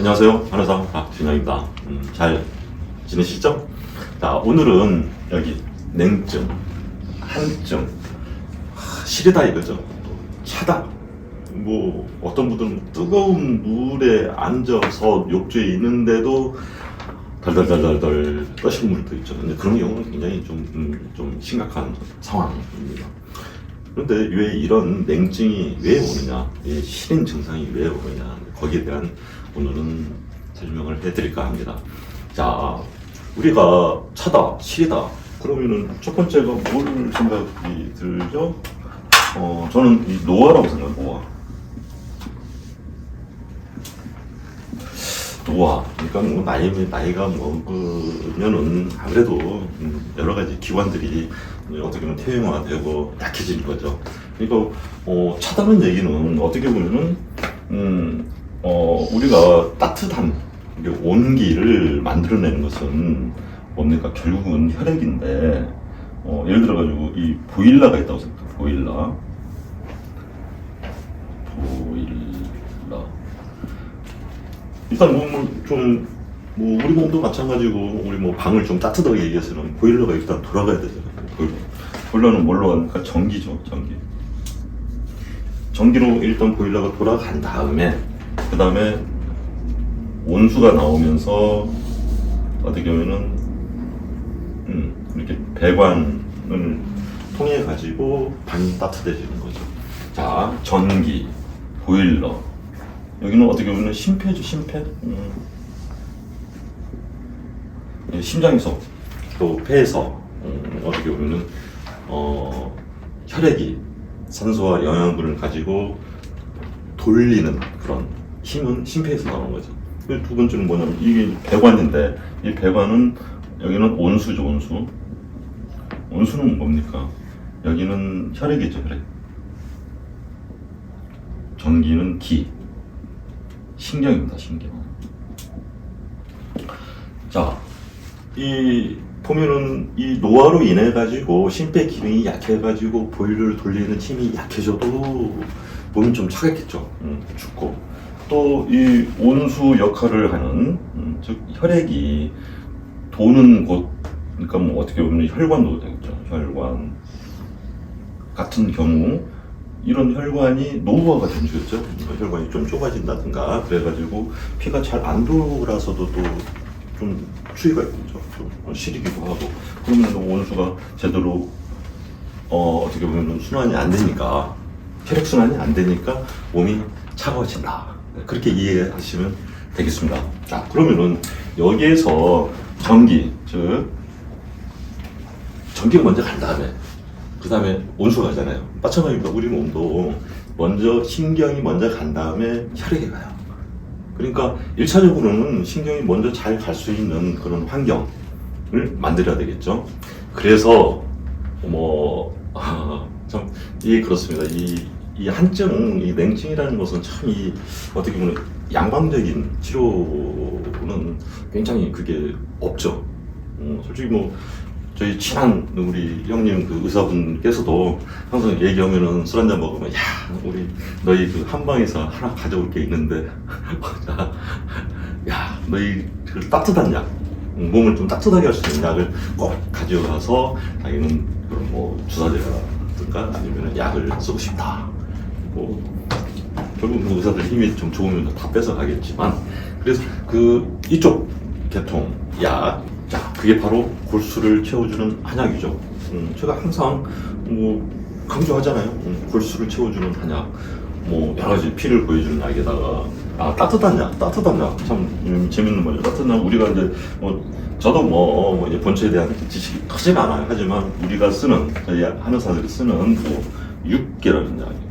안녕하세요. 한의사 박진영입니다. 음, 잘 지내시죠? 자, 오늘은 여기 냉증, 한증, 하, 시리다 이거죠. 또 차다. 뭐 어떤 분들은 뜨거운 물에 앉아서 욕조에 있는데도 덜덜덜덜덜 떠시는 분들도 있죠. 근데 그런 경우는 굉장히 좀, 음, 좀 심각한 상황입니다. 그런데 왜 이런 냉증이 왜 오느냐, 이 실인 증상이 왜 오느냐, 거기에 대한 오늘은 설명을 해드릴까 합니다. 자, 우리가 차다, 실이다. 그러면은 첫 번째가 뭘 생각이 들죠? 어, 저는 이 노화라고 생각해요, 노화. 노화. 그러니까 뭐 나이, 나이가 먹으면은 아무래도 음, 여러 가지 기관들이 어떻게 보면 퇴행화되고 약해지는 거죠. 그러니까 어, 차다는 얘기는 어떻게 보면은 음, 어, 우리가 따뜻한 온기를 만들어내는 것은 뭡니까? 결국은 혈액인데 어, 예를 들어가지고 이 보일러가 있다고 생각해요. 보일러. 보일러. 일단 뭐 좀 뭐 우리 몸도 마찬가지고 우리 뭐 방을 좀 따뜻하게 얘기해서는 보일러가 일단 돌아가야 되잖아요. 보일러. 보일러는 뭘로 하니까 전기죠, 전기. 전기로 일단 보일러가 돌아간 다음에 그 다음에 온수가 나오면서 어떻게 보면은 음, 이렇게 배관을 통해 가지고 방이 따뜻해지는 거죠. 자, 전기, 보일러. 여기는 어떻게 보면 심폐죠, 심폐. 음. 예, 심장에서 또 폐에서 음, 어떻게 보면은 어, 혈액이 산소와 영양분을 가지고 돌리는 그런 힘은 심폐에서 나오는 거죠. 그두 번째는 뭐냐면 이게 배관인데 이 배관은 여기는 온수죠, 온수. 온수는 뭡니까? 여기는 혈액이죠, 혈액. 전기는 기. 신경입니다, 신경. 자, 이 보면은 이 노화로 인해 가지고 심폐 기능이 약해 가지고 보일러를 돌리는 힘이 약해져도 몸이 좀 차겠겠죠. 음, 죽고 또 이 온수 역할을 하는 음, 즉 혈액이 도는 곳 그러니까 뭐 어떻게 보면 혈관도 되겠죠. 혈관 같은 경우 이런 혈관이 노후화가 되죠. 그러니까 혈관이 좀 좁아진다든가 그래가지고 피가 잘 안 돌아서도 또 좀 추위가 있죠. 좀 시리기도 하고 그러면 온수가 제대로 어, 어떻게 보면 순환이 안 되니까 혈액 순환이 안 되니까 몸이 차가워진다. 그렇게 이해하시면 되겠습니다. 자 그러면은 여기에서 전기 즉 전기가 먼저 간 다음에 그 다음에 온수가 가잖아요. 마찬가지입니다. 우리 몸도 먼저 신경이 먼저 간 다음에 혈액이 가요. 그러니까 1차적으로는 신경이 먼저 잘 갈 수 있는 그런 환경을 만들어야 되겠죠. 그래서 뭐, 참, 이 그렇습니다. 이, 이 한증, 이 냉증이라는 것은 참 이, 어떻게 보면 양방적인 치료는 굉장히 그게 없죠. 어, 솔직히 뭐, 저희 친한 우리 형님 그 의사분께서도 항상 얘기하면은 술 한잔 먹으면 야 우리 너희 그 한방에서 하나 가져올 게 있는데 자, 야 너희 그 따뜻한 약 음, 몸을 좀 따뜻하게 할 수 있는 약을 꼭 가져가서 자기는 그런 뭐 주사제라든가 아니면 약을 쓰고 싶다 뭐 결국 그 의사들 힘이 좀 좋으면 다 뺏어 가겠지만 그래서 그 이쪽 계통 약, 자 그게 바로 골수를 채워주는 한약이죠. 음, 제가 항상 뭐 강조하잖아요. 음, 골수를 채워주는 한약, 뭐 여러 가지 피를 보여주는 약에다가 아 따뜻한 약, 따뜻한 약 참 음, 재밌는 거죠. 따뜻한 약 우리가 이제 뭐 저도 뭐, 뭐 이제 본체에 대한 지식이 크진 않아요. 하지만 우리가 쓰는 저희 한의사들이 쓰는 뭐 육개라는 약이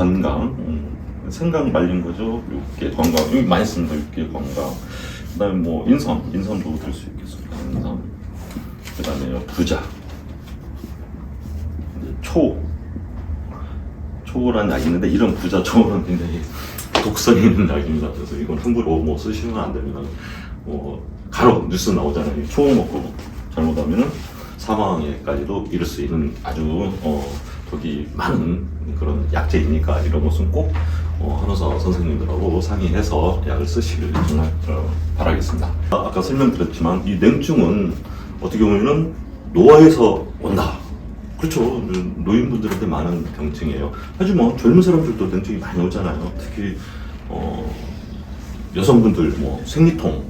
건강, 음, 생강 말린 거죠. 육개 건강. 여기 많이 씁니다. 육개 건강. 그 다음에 뭐 인삼, 인삼도 들 수 있겠습니다. 인삼. 그 다음에 부자, 이제 초, 초라는 약이 있는데 이런 부자 초는 굉장히 독성이 있는 약입니다. 그래서 이건 함부로 뭐 쓰시면 안 됩니다. 뭐 가로 뉴스 나오잖아요. 초 먹고 잘못하면은 사망에까지도 이를 수 있는 아주 어, 독이 많은 그런 약제이니까 이런 것은 꼭 어, 한의사 선생님들하고 상의해서 약을 쓰시길 정말 어, 바라겠습니다. 아, 아까 설명드렸지만 이 냉증은 어떻게 보면은 노화에서 온다. 그렇죠. 노인분들한테 많은 병증이에요. 하지만 젊은 사람들도 냉증이 많이 오잖아요. 특히 어, 여성분들 뭐 생리통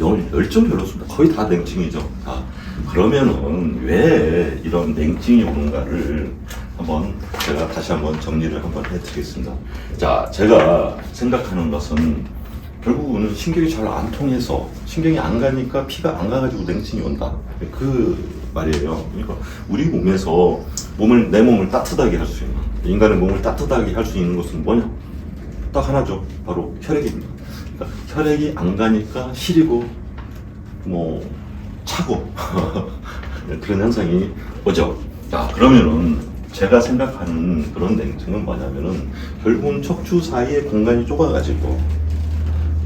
열, 열정 별로습니다. 거의 다 냉증이죠. 다. 그러면은 왜 이런 냉증이 오는가를 한번 제가 다시 한번 정리를 한번 해드리겠습니다. 자, 제가 생각하는 것은 결국은 신경이 잘 안 통해서 신경이 안 가니까 피가 안 가가지고 냉증이 온다. 그 말이에요. 그러니까 우리 몸에서 몸을 내 몸을 따뜻하게 할 수 있는 인간의 몸을 따뜻하게 할 수 있는 것은 뭐냐? 딱 하나죠. 바로 혈액입니다. 그러니까 혈액이 안 가니까 시리고 뭐 차고 그런 현상이 오죠. 자 그러면은 제가 생각하는 그런 냉증은 뭐냐면은 결국은 척추 사이에 공간이 좁아가지고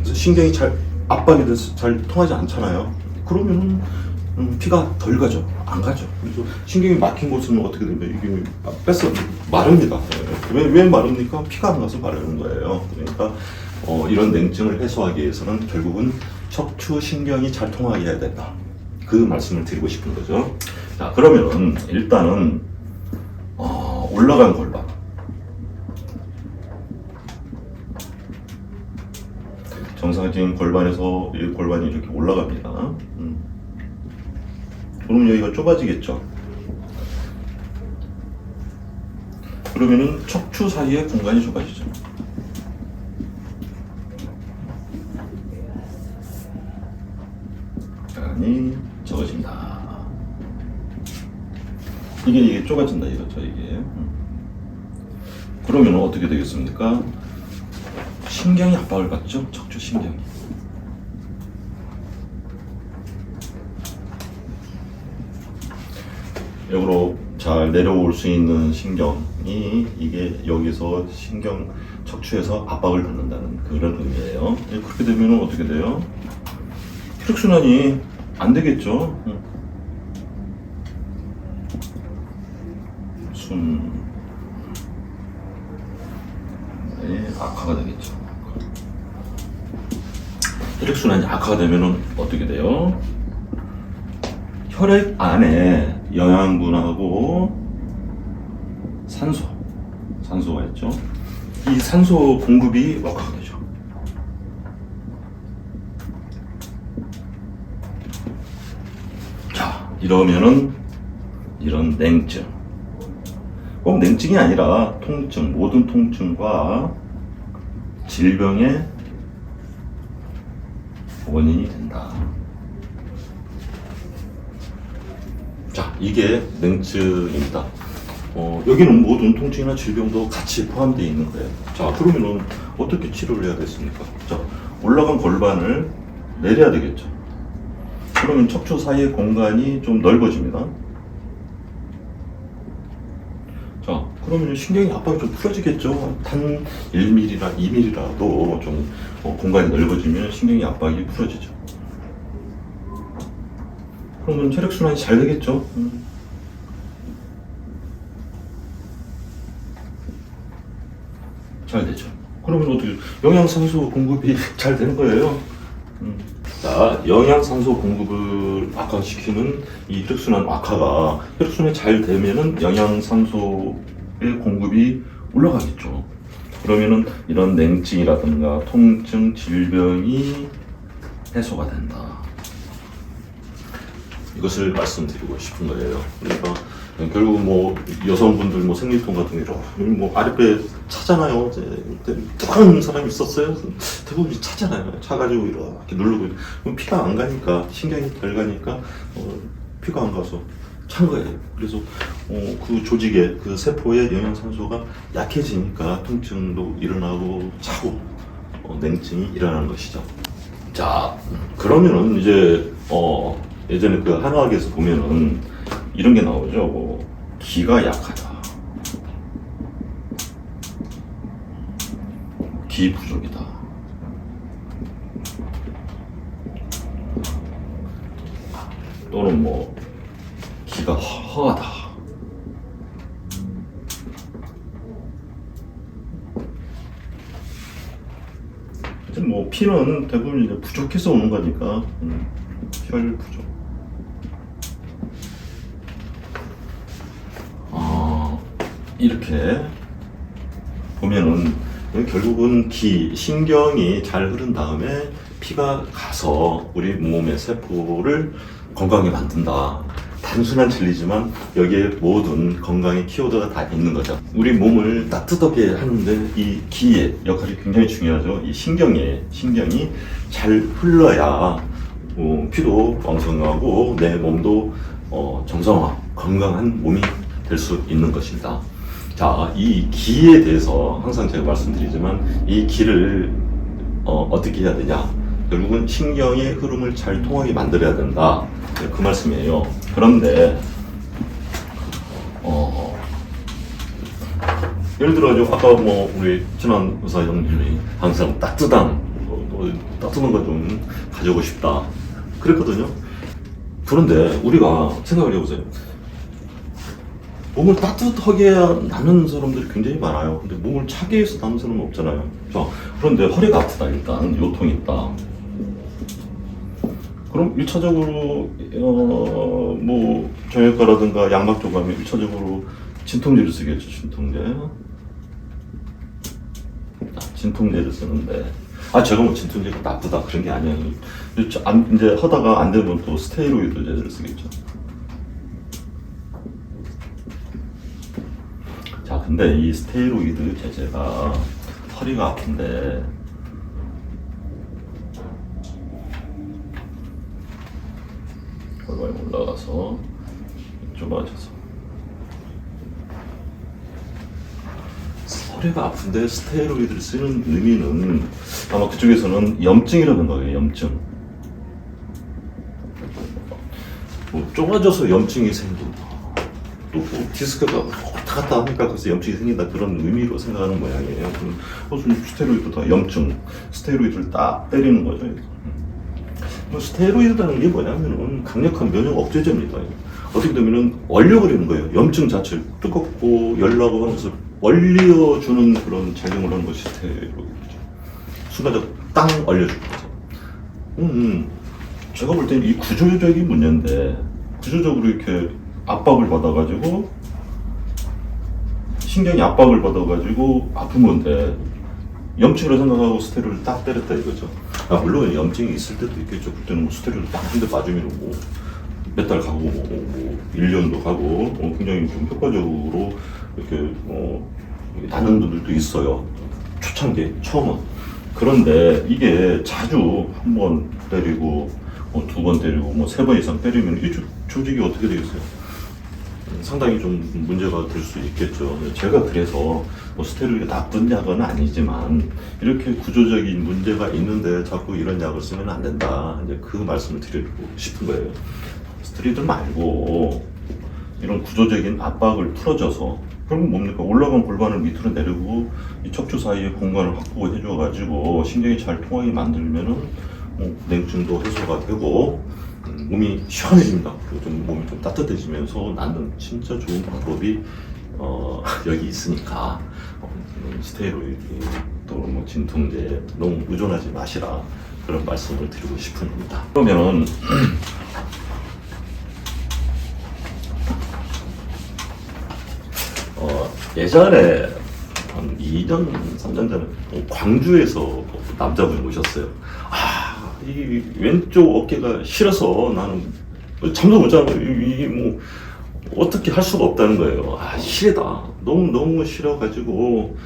신경이 잘 압박이 돼서 잘 통하지 않잖아요. 그러면은 음, 피가 덜 가죠. 안 가죠. 그래서 신경이 막힌 곳은 어떻게 되면 이게 뺐어 마릅니다. 예. 왜, 왜 마릅니까? 피가 안 가서 마르는 거예요. 그러니까 어, 이런 냉증을 해소하기 위해서는 결국은 척추 신경이 잘 통하게 해야 된다. 그 말씀을 드리고 싶은 거죠. 자, 그러면은 일단은 어, 올라간 골반. 정상적인 골반에서 이 골반이 이렇게 올라갑니다. 음. 그러면 여기가 좁아지겠죠. 그러면은 척추 사이에 공간이 좁아지죠. 공간 이 적어진다. 이게 이게 좁아진다 이거죠 이게. 음. 그러면 어떻게 되겠습니까? 신경이 압박을 받죠. 척추 신경이. 역으로 잘 내려올 수 있는 신경이 이게 여기서 신경 척추에서 압박을 받는다는 그런 의미예요. 예, 그렇게 되면 어떻게 돼요? 혈액순환이 안 되겠죠. 음. 순 네, 악화가 되겠죠. 혈액순환이 악화가 되면 어떻게 돼요? 혈액 안에 영양분하고 산소, 산소가 있죠. 이 산소 공급이 억화가 되죠. 자, 이러면은 이런 냉증. 꼭 냉증이 아니라 통증, 모든 통증과 질병의 원인이 된다. 자, 이게 냉증입니다. 어, 여기는 모든 통증이나 질병도 같이 포함되어 있는 거예요. 자, 그러면은 어떻게 치료를 해야 되겠습니까? 자, 올라간 골반을 내려야 되겠죠. 그러면 척추 사이의 공간이 좀 넓어집니다. 자, 그러면 신경이 압박이 좀 풀어지겠죠. 단 1mm라 2mm라도 좀 어, 공간이 넓어지면 신경이 압박이 풀어지죠. 그러면 혈액순환이 잘 되겠죠. 음. 잘 되죠. 그러면 어떻게 영양산소 공급이 잘 되는 거예요. 음. 자, 영양산소 공급을 악화시키는 이 혈액순환 악화가 혈액순환이 잘 되면은 영양산소의 공급이 올라가겠죠. 그러면은 이런 냉증이라든가 통증, 질병이 해소가 된다. 이것을 말씀드리고 싶은 거예요. 그러니까 결국 뭐 여성분들 뭐 생리통 같은 게 이렇게 뭐 아랫배 차잖아요. 이제 뚜한 사람이 있었어요. 대부분 차잖아요. 차가지고 이렇게 누르고 그럼 피가 안 가니까 신경이 덜 가니까 어, 피가 안 가서 찬 거예요. 그래서 어, 그 조직의 그 세포의 영양산소가 약해지니까 통증도 일어나고 차고 어, 냉증이 일어나는 것이죠. 자 그러면은 이제 어 예전에 그 한의학에서 보면은 이런 게 나오죠. 뭐 기가 약하다. 기 부족이다. 또는 뭐 기가 허- 허하다. 뭐 피는 대부분 이제 부족해서 오는 거니까 음, 혈 부족. 이렇게 보면은 결국은 기 신경이 잘 흐른 다음에 피가 가서 우리 몸의 세포를 건강하게 만든다. 단순한 진리지만 여기에 모든 건강의 키워드가 다 있는 거죠. 우리 몸을 따뜻하게 하는데 이 기의 역할이 굉장히 중요하죠. 이 신경에 신경이 잘 흘러야 어, 피도 왕성하고 내 몸도 어, 정상화, 건강한 몸이 될 수 있는 것입니다. 자, 이 기에 대해서 항상 제가 말씀드리지만 이 기를 어, 어떻게 해야 되냐? 결국은 신경의 흐름을 잘 통하게 만들어야 된다. 네, 그 말씀이에요. 그런데 어, 예를 들어 아까 뭐 우리 친한 의사 형님이 항상 따뜻한 어, 어, 따뜻한 거 좀 가져오고 싶다. 그랬거든요. 그런데 우리가 생각을 해보세요. 몸을 따뜻하게 나는 사람들이 굉장히 많아요. 근데 몸을 차게 해서 나는 사람은 없잖아요. 자, 그런데 허리가 아프다 일단 요통이 있다. 그럼 1차적으로 어, 뭐 정형외과라든가 양박 쪽 가면 1차적으로 진통제를 쓰겠죠. 진통제. 아, 진통제를 쓰는데 아 제가 뭐 진통제가 나쁘다 그런 게 아니에요. 이제 하다가 안 되면 또 스테로이드제를 쓰겠죠. 자, 근데 이 스테로이드 제제가 허리가 아픈데 골반이 올라가서 좁아져서 허리가 아픈데 스테로이드를 쓰는 의미는 아마 그쪽에서는 염증이라는 거예요, 염증. 뭐 좁아져서 염증이 생긴다. 또 뭐 디스크가 왔다 갔다 하니까 그래서 염증이 생긴다 그런 의미로 생각하는 모양이에요. 그럼 무슨 스테로이드다 염증 스테로이드를 딱 때리는 거죠. 이거. 뭐 스테로이드라는 게 뭐냐면은 강력한 면역 억제제입니다. 어떻게 보면은 얼려버리는 거예요. 염증 자체를 뜨겁고 열나고 하면서 얼려주는 그런 작용을 하는 것이 스테로이드죠. 순간적으로 땅 얼려주는 거죠. 음, 음. 제가 볼 때는 이 구조적인 문제인데 구조적으로 이렇게 압박을 받아가지고 신경이 압박을 받아가지고 아픈 건데 염증으로 생각하고 스테로이드를 딱 때렸다 이거죠. 아, 물론 염증이 있을 때도 있겠죠. 그때는 뭐 스테로이드 딱한 대 맞으면 뭐 몇 달 가고 뭐, 뭐 1년도 가고 어, 굉장히 좀 효과적으로 이렇게 어, 나는 분들도 있어요. 초창기 처음은. 그런데 이게 자주 한 번 때리고 뭐 두 번 때리고 뭐 세 번 이상 때리면 이 조- 조직이 어떻게 되겠어요? 상당히 좀 문제가 될 수 있겠죠. 제가 그래서 뭐 스테로이드 나쁜 약은 아니지만 이렇게 구조적인 문제가 있는데 자꾸 이런 약을 쓰면 안 된다. 이제 그 말씀을 드리고 싶은 거예요. 스테로이드 말고 이런 구조적인 압박을 풀어줘서 그러면 뭡니까 올라간 골반을 밑으로 내리고 이 척추 사이에 공간을 확보해 줘가지고 신경이 잘 통하게 만들면은 뭐 냉증도 해소가 되고 음, 몸이 시원해집니다. 좀 몸이 좀 따뜻해지면서 나는 진짜 좋은 방법이 어, 여기 있으니까 어, 스테로이드 또뭐 진통제 너무 의존하지 마시라 그런 말씀을 드리고 싶은 겁니다. 그러면은 어, 예전에 한 2년, 3년 전에 광주에서 남자분이 오셨어요. 아, 이 왼쪽 어깨가 싫어서 나는 잠도 못 자고 이게 뭐 어떻게 할 수가 없다는 거예요. 아, 싫다. 너무 너무 싫어가지고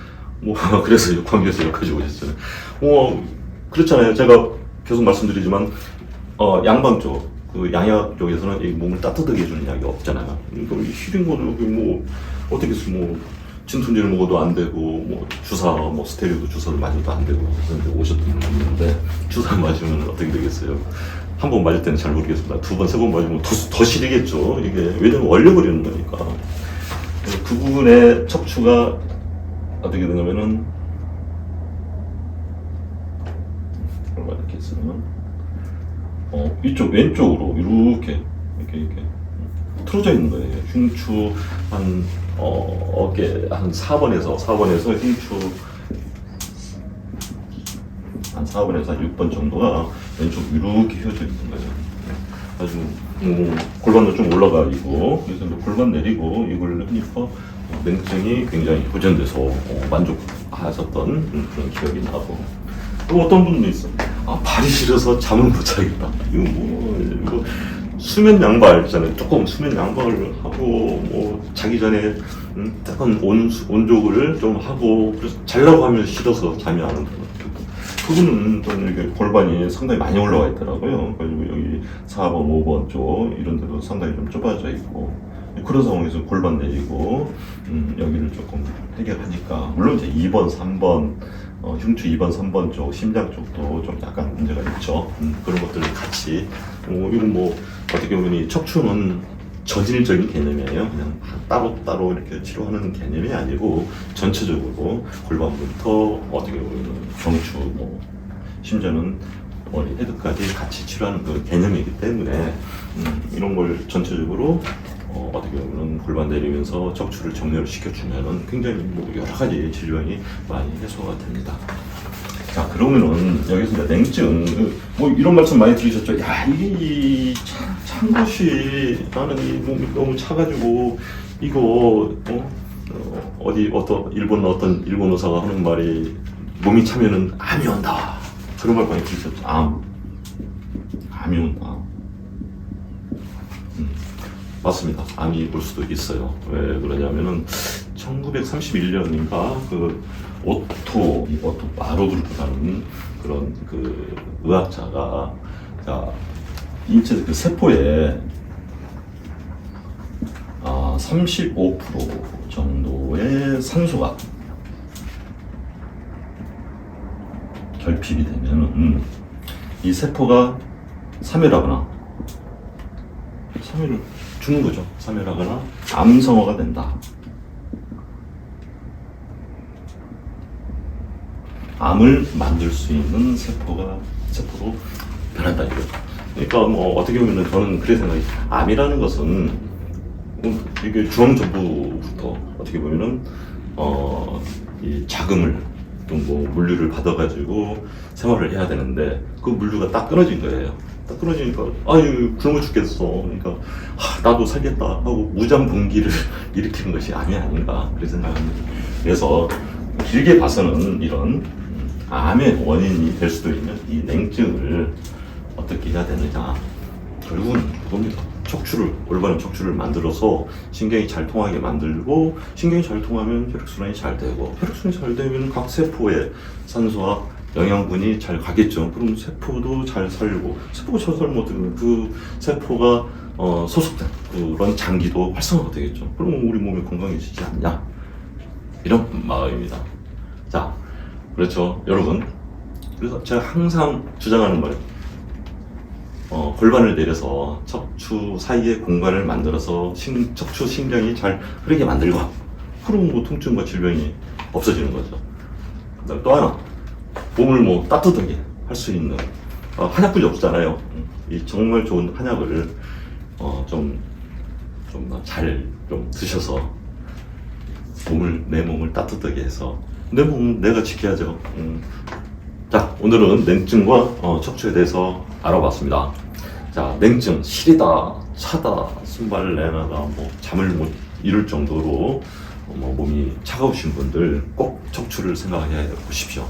뭐 그래서 광주에서 여기까지 오셨잖아요. 뭐 그렇잖아요. 제가 계속 말씀드리지만 어, 양방 쪽, 그 양약 쪽에서는 이 몸을 따뜻하게 해주는 약이 없잖아요. 이 시린 거는 뭐 어떻게 해서 뭐 진통제를 먹어도 안 되고 뭐 주사 뭐 스테로이드 주사를 맞아도 안 되고 그런데 오셨던 있는데 주사 맞으면 어떻게 되겠어요? 한 번 맞을 때는 잘 모르겠습니다. 두 번, 세 번 맞으면 더, 더 시리겠죠. 이게 왜냐면 얼려버리는 거니까. 그 부분에 척추가 어떻게 되냐면은 이렇게 있으면 어, 이쪽 왼쪽으로 이렇게 이렇게 이렇게 틀어져 있는 거예요. 흉추 한 어, 어깨 한 4번에서 4번에서 흉추 한 4번에서 6번 정도가 왼쪽 이렇게 휘어져 있는 거예요. 아주 음, 골반도 좀 올라가 있고 그래서 골반 내리고 이걸 하니까 어, 냉증이 굉장히 호전돼서 어, 만족하셨던 음, 그런 기억이 나고. 또 어떤 분도 있어 아 발이 시려서 잠을 못 자겠다. 이거 뭐 이거 수면 양발 있잖아요. 조금 수면 양발을 하고 뭐 자기 전에 음, 약간 온 온족을 좀 하고 그래서 자려고 하면 싫어서 잠이 안 온다 그분은 좀 이렇게 골반이 상당히 많이 올라와 있더라고요. 그리고 여기 4번, 5번 쪽 이런 데도 상당히 좀 좁아져 있고 그런 상황에서 골반 내리고 음, 여기를 조금 해결하니까 물론 이제 2번, 3번 어, 흉추 2번, 3번 쪽 심장 쪽도 좀 약간 문제가 있죠. 음, 그런 것들을 같이 어, 이건 뭐 어떻게 보면 이 척추는 전일적인 개념이에요. 그냥 따로 따로 이렇게 치료하는 개념이 아니고 전체적으로 골반부터 어떻게 보면 경추, 뭐 심지어는 머리 헤드까지 같이 치료하는 그 개념이기 때문에 음, 이런 걸 전체적으로 어, 어떻게 보면 골반 내리면서 척추를 정렬을 시켜주면은 굉장히 뭐 여러 가지 질병이 많이 해소가 됩니다. 자 그러면은 여기서 이제 냉증 뭐 이런 말씀 많이 들으셨죠? 야 이게 이 찬, 찬 것이 나는 이 몸이 너무 차가지고 이거 어? 어, 어 디 어떤 일본 어떤 일본 의사가 하는 말이 몸이 차면은 암이 온다 그런 말 많이 들으셨죠? 암 암이 온다. 음, 맞습니다. 암이 올 수도 있어요. 왜 그러냐면은 1931년인가 그 오토 이 오토 마로브르크라는 그런 그 의학자가 자 인체 그 세포에 아, 35% 정도의 산소가 결핍이 되면은 이 세포가 사멸하거나 사멸을 죽는 거죠. 사멸하거나 암성어가 된다. 암을 만들 수 있는 세포가 세포로 변한다 이거죠. 그러니까 뭐 어떻게 보면은 저는 그래 생각이 암이라는 것은 음, 이게 중앙 정부부터 어떻게 보면은 어 이 자금을 또뭐 물류를 받아가지고 생활을 해야 되는데 그 물류가 딱 끊어진 거예요. 딱 끊어지니까 아유 굶어 죽겠어. 그러니까 하, 나도 살겠다 하고 무장분기를 일으키는 것이 암이 아닌가 그렇게 생각합니다. 그래서 길게 봐서는 이런 암의 원인이 될 수도 있는 이 냉증을 어떻게 해야 되느냐. 결국은 그겁니다 척추를 올바른 척추를 만들어서 신경이 잘 통하게 만들고 신경이 잘 통하면 혈액순환이 잘 되고 혈액순환이 잘 되면 각 세포에 산소와 영양분이 잘 가겠죠. 그럼 세포도 잘 살고 세포가 잘 살면 어떻게 그 세포가 어, 소속된 그런 장기도 활성화가 되겠죠. 그러면 우리 몸이 건강해지지 않냐. 이런 마음입니다. 자 그렇죠, 여러분. 그래서 제가 항상 주장하는 말, 어, 골반을 내려서 척추 사이에 공간을 만들어서 신, 척추 신경이 잘 흐르게 만들고, 그럼 뭐 통증과 질병이 없어지는 거죠. 또 하나, 몸을 뭐 따뜻하게 할 수 있는 어, 한약뿐이 없잖아요. 이 정말 좋은 한약을 어, 좀 좀 잘 좀 드셔서 몸을 내 몸을 따뜻하게 해서 내 몸은 내가 지켜야죠. 음. 자 오늘은 냉증과 어, 척추에 대해서 알아봤습니다. 자 냉증 시리다 차다 숨발 내나가 뭐 잠을 못 이룰 정도로 어, 뭐 몸이 차가우신 분들 꼭 척추를 생각해 보십시오.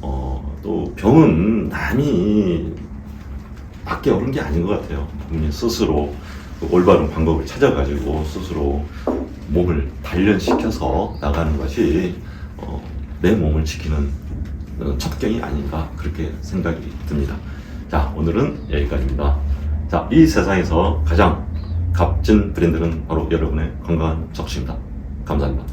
어, 또 병은 남이 밖에 오는 게 아닌 것 같아요. 본인 스스로 그 올바른 방법을 찾아가지고 스스로 몸을 단련시켜서 나가는 것이 어, 내 몸을 지키는 어, 첩경이 아닌가 그렇게 생각이 듭니다. 자 오늘은 여기까지입니다. 자이 세상에서 가장 값진 브랜드는 바로 여러분의 건강한 척추입니다. 감사합니다.